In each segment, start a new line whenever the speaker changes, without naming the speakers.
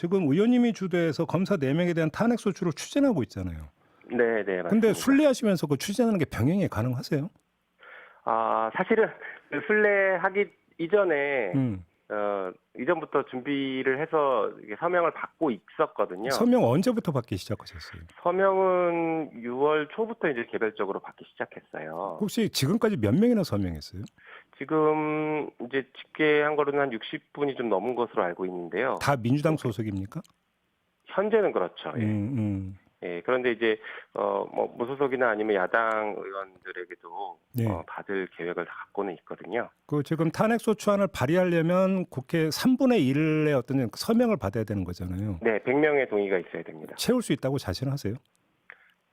지금 의원님이 주도해서 검사 4명에 대한 탄핵 소추를 추진하고 있잖아요.
네, 네, 맞습니다.
근데 순례하시면서 그 추진하는 게 병행이 가능하세요?
아, 사실은 그 순례하기 이전에
음.
어, 이전부터 준비를 해서 이게 서명을 받고 있었거든요.
서명 언제부터 받기 시작하셨어요?
서명은 6월 초부터 이제 개별적으로 받기 시작했어요.
혹시 지금까지 몇 명이나 서명했어요?
지금 이제 집계한 거로는 한 60분이 좀 넘은 것으로 알고 있는데요.
다 민주당 소속입니까?
현재는 그렇죠. 예.
음, 음.
예, 그런데 이제 어뭐 무소속이나 아니면 야당 의원들에게도
네.
어, 받을 계획을 다 갖고는 있거든요.
그 지금 탄핵 소추안을 발의하려면 국회 3분의 1의 어떤 서명을 받아야 되는 거잖아요.
네, 100명의 동의가 있어야 됩니다.
채울 수 있다고 자신하세요?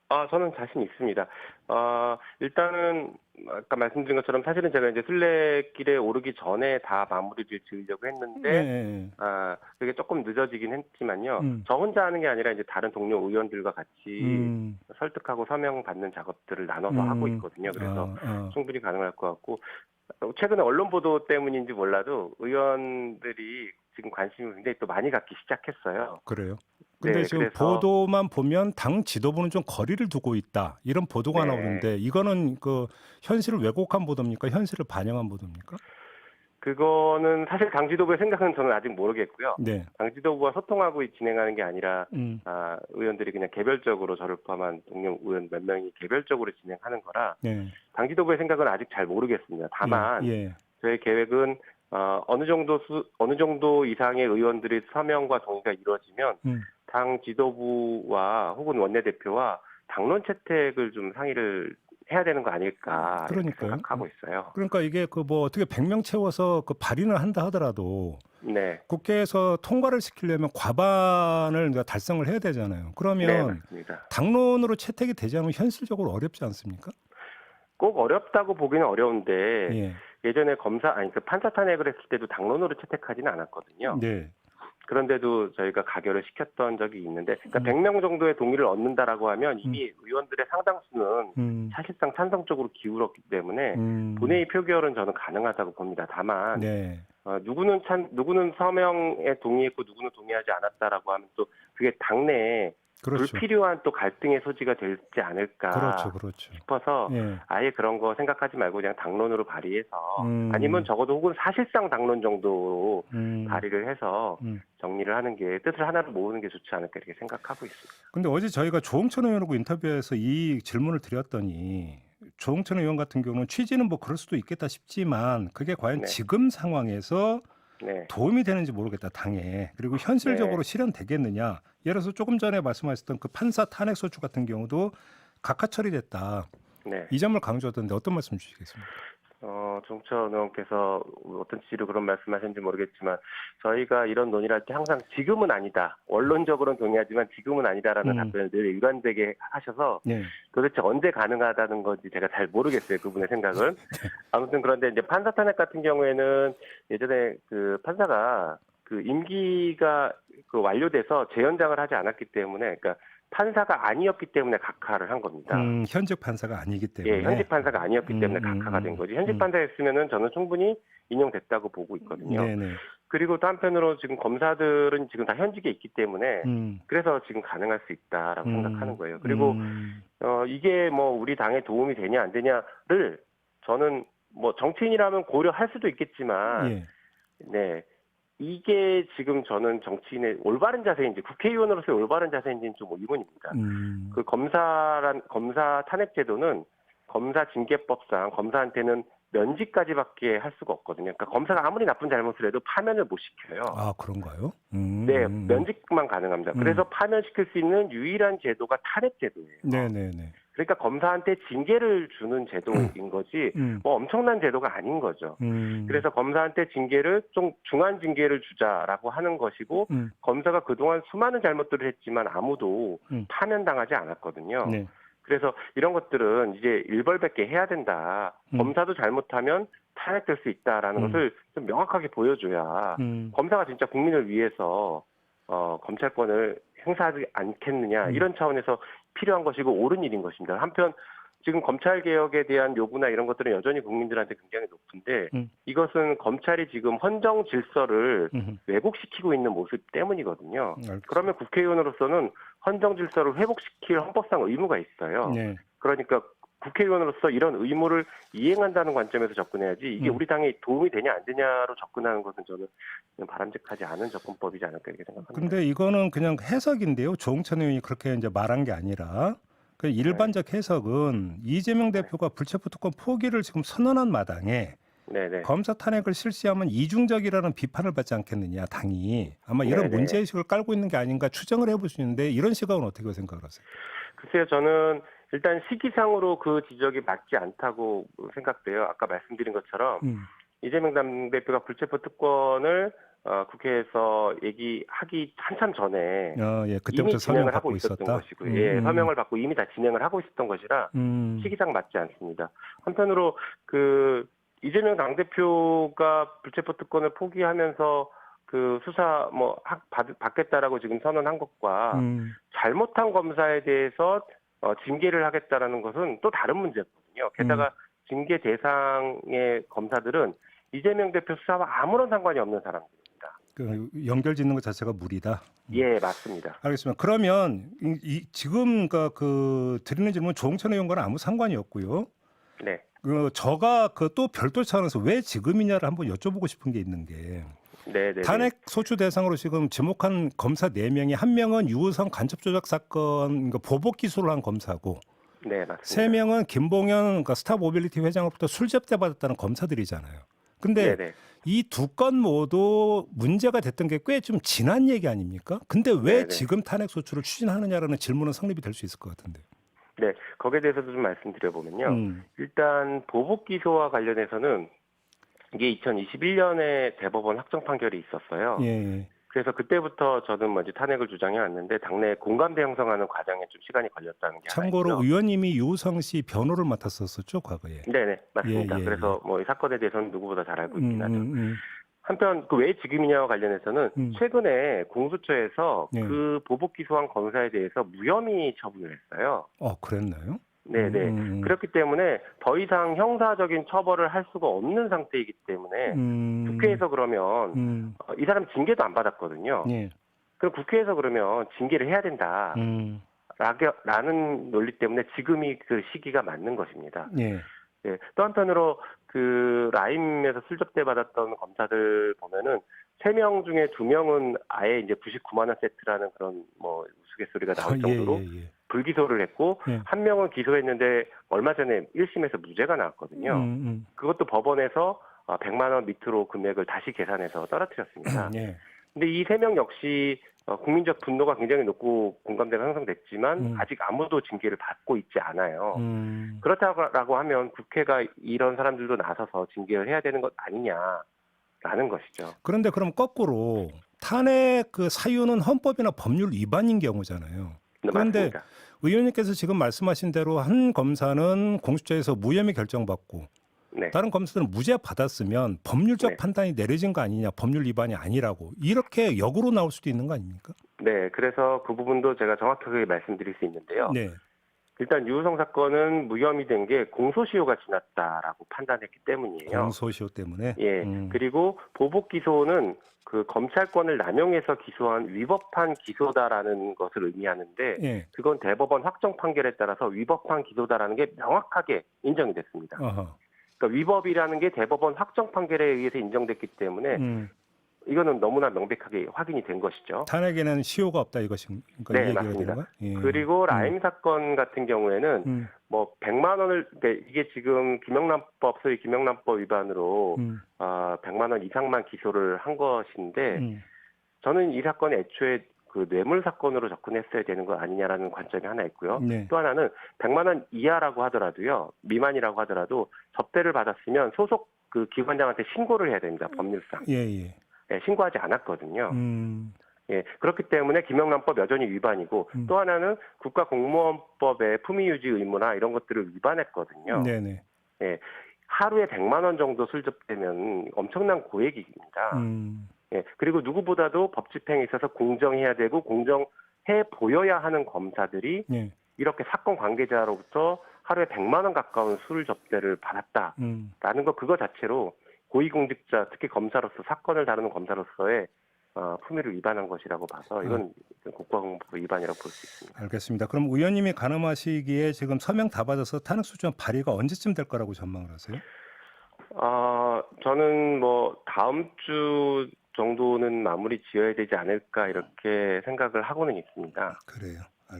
아, 저는 자신 있습니다. 어, 일단은 아까 말씀드린 것처럼 사실은 제가 이제 순례길에 오르기 전에 다 마무리를 지으려고 했는데
네.
아, 그게 조금 늦어지긴 했지만요.
음.
저 혼자 하는 게 아니라 이제 다른 동료 의원들과 같이
음.
설득하고 서명 받는 작업들을 나눠서
음.
하고 있거든요. 그래서
아, 아.
충분히 가능할 것 같고 어, 최근에 언론 보도 때문인지 몰라도 의원들이 지금 관심을 굉장히 또 많이 갖기 시작했어요.
그래요. 근데
네,
지금
그래서-
보도만 보면 당 지도부는 좀 거리를 두고 있다 이런 보도가
네.
나오는데 이거는 그 현실을 왜곡한 보도입니까? 현실을 반영한 보도입니까?
그거는 사실 당 지도부의 생각은 저는 아직 모르겠고요.
네.
당 지도부와 소통하고 진행하는 게 아니라
음.
아, 의원들이 그냥 개별적으로 저를 포함한 동료 의원 몇 명이 개별적으로 진행하는 거라
네.
당 지도부의 생각은 아직 잘 모르겠습니다. 다만
예. 예.
저희 계획은 어, 어느 정도 수, 어느 정도 이상의 의원들의 서명과 동의가 이루어지면
음.
당 지도부와 혹은 원내대표와 당론 채택을 좀 상의를 해야 되는 거 아닐까
그러니까요.
생각하고 있어요.
그러니까 이게 그 뭐 어떻게 100명 채워서 그 발의를 한다 하더라도
네,
국회에서 통과를 시키려면 과반을 달성을 해야 되잖아요.
네
그러면
맞습니다.
당론으로 채택이 되지 않으면 현실적으로 어렵지 않습니까?
꼭 어렵다고 보기는 어려운데
예.
예전에 검사 아니 그 판사 탄핵을 했을 때도 당론으로 채택하지는 않았거든요.
네.
그런데도 저희가 가결을 시켰던 적이 있는데, 그러니까
음.
100명 정도의 동의를 얻는다라고 하면 이미 의원들의 상당수는
음.
사실상 찬성 쪽으로 기울었기 때문에
음.
본회의 표결은 저는 가능하다고 봅니다. 다만
네.
어, 누구는 찬 누구는 서명에 동의했고 누구는 동의하지 않았다라고 하면 또 그게 당내에
그렇죠.
불필요한 또 갈등의 소지가 되지 않을까
그렇죠. 그렇죠.
싶어서
예.
아예 그런 거 생각하지 말고 그냥 당론으로 발의해서
음.
아니면 적어도 혹은 사실상 당론 정도로
음.
발의를 해서
음.
정리를 하는 게 뜻을 하나로 모으는 게 좋지 않을까 이렇게 생각하고 있습니다.
근데 어제 저희가 조홍천 의원하고 인터뷰에서 이 질문을 드렸더니 조홍천 의원 같은 경우는 취지는 뭐 그럴 수도 있겠다 싶지만 그게 과연
네.
지금 상황에서
네.
도움이 되는지 모르겠다 당에 그리고 현실적으로
네.
실현되겠느냐 예를 들어서 조금 전에 말씀하셨던 그 판사 탄핵 소추 같은 경우도 각하 처리됐다
네.
이 점을 강조하던데 어떤 말씀 주시겠습니까?
어, 정천 의원께서 어떤 취지로 그런 말씀하셨는지 모르겠지만 저희가 이런 논의를 할 때 항상 지금은 아니다. 원론적으로는 동의하지만 지금은 아니다라는
음.
답변을 늘 일관되게 하셔서
네.
도대체 언제 가능하다는 건지 제가 잘 모르겠어요. 그분의 생각은. 아무튼 그런데 이제 판사 탄핵 같은 경우에는 예전에 그 판사가 그 임기가 그 완료돼서 재연장을 하지 않았기 때문에 그러니까 판사가 아니었기 때문에 각하를 한 겁니다.
음, 현직 판사가 아니기 때문에
예, 현직 판사가 아니었기
음,
때문에
음,
각하가
음,
된 거지. 현직
음.
판사였으면은 저는 충분히 인용됐다고 보고 있거든요.
네네.
그리고 또 한편으로 지금 검사들은 지금 다 현직에 있기 때문에
음.
그래서 지금 가능할 수 있다라고
음,
생각하는 거예요. 그리고
음,
어 이게 뭐 우리 당에 도움이 되냐 안 되냐를 저는 뭐 정치인이라면 고려할 수도 있겠지만
예.
네. 이게 지금 저는 정치인의 올바른 자세인지 국회의원으로서의 올바른 자세인지는 좀 의문입니다.
음.
그 검사란 검사 탄핵 제도는 검사 징계법상 검사한테는 면직까지밖에 할 수가 없거든요. 그러니까 검사가 아무리 나쁜 잘못을 해도 파면을 못 시켜요.
아 그런가요? 음,
네,
음.
면직만 가능합니다.
음.
그래서 파면시킬 수 있는 유일한 제도가 탄핵 제도예요.
네네네.
그러니까 검사한테 징계를 주는 제도인 거지
음.
뭐 엄청난 제도가 아닌 거죠.
음.
그래서 검사한테 징계를 좀 중한 징계를 주자라고 하는 것이고
음.
검사가 그동안 수많은 잘못들을 했지만 아무도
음.
파면당하지 않았거든요.
네.
그래서 이런 것들은 이제 일벌백계 해야 된다.
음.
검사도 잘못하면 탄핵될 수 있다라는
음.
것을 좀 명확하게 보여줘야
음.
검사가 진짜 국민을 위해서 어, 검찰권을 행사하지 않겠느냐
음.
이런 차원에서 필요한 것이고 옳은 일인 것입니다. 한편 지금 검찰 개혁에 대한 요구나 이런 것들은 여전히 국민들한테 굉장히 높은데
음.
이것은 검찰이 지금 헌정 질서를
음,
왜곡시키고 있는 모습 때문이거든요.
알겠습니다.
그러면 국회의원으로서는 헌정 질서를 회복시킬 헌법상 의무가 있어요.
네.
그러니까 국회의원으로서 이런 의무를 이행한다는 관점에서 접근해야지 이게
음.
우리 당에 도움이 되냐 안 되냐로 접근하는 것은 저는 바람직하지 않은 접근법이지 않을까 이렇게 생각합니다.
근데 이거는 그냥 해석인데요. 조홍천 의원이 그렇게 이제 말한 게 아니라 그 일반적 해석은 이재명 대표가 불체포 특권 포기를 지금 선언한 마당에
네네.
검사 탄핵을 실시하면 이중적이라는 비판을 받지 않겠느냐 당이 아마 이런
네네.
문제 의식을 깔고 있는 게 아닌가 추정을 해볼 수 있는데 이런 시각은 어떻게 생각을 하세요?
글쎄요, 저는 일단 시기상으로 그 지적이 맞지 않다고 생각돼요. 아까 말씀드린 것처럼
음,
이재명 당대표가 불체포 특권을 어, 국회에서 얘기하기 한참 전에
어, 예,
이미 진행을 하고 있었던
있었다.
것이고요. 예,
음,
서명을 받고 이미 다 진행을 하고 있었던 것이라
음,
시기상 맞지 않습니다. 한편으로 그 이재명 당대표가 불체포 특권을 포기하면서 그 수사 뭐 학- 받, 받겠다라고 지금 선언한 것과
음,
잘못한 검사에 대해서 어, 징계를 하겠다라는 것은 또 다른 문제거든요. 게다가
음.
징계 대상의 검사들은 이재명 대표 수사와 아무런 상관이 없는 사람들입니다.
그 연결 짓는 것 자체가 무리다.
예, 맞습니다.
알겠습니다. 그러면 이, 이- 지금 그, 그 드리는 질문 조홍천 의원과는 아무 상관이 없고요.
네.
그 저가 그 또 별도 차원에서 왜 지금이냐를 한번 여쭤보고 싶은 게 있는 게
네, 네.
탄핵 소추 대상으로 지금 지목한 검사 네명이한 명은 유우성 간첩 조작 사건 그 보복 기소를 한 검사고
네, 맞습니다.
세명은 김봉현 그 스타 모빌리티 회장으로부터 술 접대 받았다는 검사들이잖아요. 근데
네, 네.
이 두 건 모두 문제가 됐던 게 꽤 좀 지난 얘기 아닙니까? 근데 왜
네네.
지금 탄핵 소추를 추진하느냐라는 질문은 성립이 될 수 있을 것 같은데.
네, 거기에 대해서도 좀 말씀드려보면요.
음,
일단 보복 기소와 관련해서는 이게 2021년에 대법원 확정 판결이 있었어요.
예, 예.
그래서 그때부터 저는 먼저 탄핵을 주장해 왔는데 당내 공감대 형성하는 과정에 좀 시간이 걸렸다는 게
참고로. 의원님이 유우성 씨 변호를 맡았었었죠 과거에.
네네 맞습니다.
예, 예,
그래서 뭐 이 사건에 대해서는 누구보다 잘 알고 있긴
음,
하죠.
음, 음.
한편 그 왜 지금이냐와 관련해서는
음.
최근에 공수처에서
네.
그 보복 기소한 검사에 대해서 무혐의 처분을 했어요.
어 그랬나요?
네네.
음,
그렇기 때문에 더 이상 형사적인 처벌을 할 수가 없는 상태이기 때문에
음,
국회에서 그러면
음,
어, 이 사람 징계도 안 받았거든요.
예,
그럼 국회에서 그러면 징계를 해야 된다.
음,
라는 논리 때문에 지금이 그 시기가 맞는 것입니다.
예,
예, 또 한편으로 그 라임에서 술접대 받았던 검사들 보면은 세 명 중에 두 명은 아예 이제 99만 원 세트라는 그런 뭐 우스갯소리가 나올
아,
정도로
예, 예, 예.
불기소를 했고
예.
한 명은 기소했는데 얼마 전에 1심에서 무죄가 나왔거든요.
음, 음,
그것도 법원에서 100만 원 밑으로 금액을 다시 계산해서 떨어뜨렸습니다.
예,
근데 이 세 명 역시 어, 국민적 분노가 굉장히 높고 공감대가 형성됐지만
음.
아직 아무도 징계를 받고 있지 않아요.
음,
그렇다고 하면 국회가 이런 사람들도 나서서 징계를 해야 되는 것 아니냐라는 것이죠.
그런데 그럼 거꾸로 탄핵 그 사유는 헌법이나 법률 위반인 경우잖아요.
네,
그런데
맞습니다.
의원님께서 지금 말씀하신 대로 한 검사는 공수처에서 무혐의 결정받고
네.
다른 검사들은 무죄 받았으면 법률적
네.
판단이 내려진 거 아니냐, 법률 위반이 아니라고 이렇게 역으로 나올 수도 있는 거 아닙니까?
네, 그래서 그 부분도 제가 정확하게 말씀드릴 수 있는데요.
네,
일단 유우성 사건은 무혐의 된 게 공소시효가 지났다라고 판단했기 때문이에요.
공소시효 때문에.
예,
음,
그리고 보복 기소는 그 검찰권을 남용해서 기소한 위법한 기소다라는 것을 의미하는데
예,
그건 대법원 확정 판결에 따라서 위법한 기소다라는 게 명확하게 인정이 됐습니다.
어허,
그러니까 위법이라는 게 대법원 확정 판결에 의해서 인정됐기 때문에
음,
이거는 너무나 명백하게 확인이 된 것이죠.
탄핵에는 시효가 없다 이것인가
네,
이 얘기가
맞습니다.
예.
그리고 라임 사건 같은 경우에는
음,
뭐 100만 원을 그러니까 이게 지금 김영란법 소위 김영란법 위반으로
음,
어, 100만 원 이상만 기소를 한 것인데
음,
저는 이 사건이 애초에 그 뇌물 사건으로 접근했어야 되는 거 아니냐라는 관점이 하나 있고요.
네,
또 하나는 100만 원 이하라고 하더라도요. 미만이라고 하더라도 접대를 받았으면 소속 그 기관장한테 신고를 해야 됩니다. 법률상.
예, 예,
예, 신고하지 않았거든요.
음,
예, 그렇기 때문에 김영란법 여전히 위반이고
음.
또 하나는 국가공무원법의 품위유지 의무나 이런 것들을 위반했거든요.
네, 네,
하루에 100만 원 정도 술접대면 엄청난 고액입니다.
음,
예, 그리고 누구보다도 법 집행에 있어서 공정해야 되고 공정해 보여야 하는 검사들이
예,
이렇게 사건 관계자로부터 하루에 100만 원 가까운 술 접대를 받았다라는
음.
거 그거 자체로 고위공직자 특히 검사로서 사건을 다루는 검사로서의 어, 품위를 위반한 것이라고 봐서 이건 국가공보 위반이라고 볼 수 있습니다.
알겠습니다. 그럼 의원님이 가늠하시기에 지금 서명 다 받아서 탄핵 소추안 발의가 언제쯤 될 거라고 전망을 하세요?
어, 저는 뭐 다음 주 정도는 마무리 지어야 되지 않을까 이렇게 생각을 하고는 있습니다.
그래요.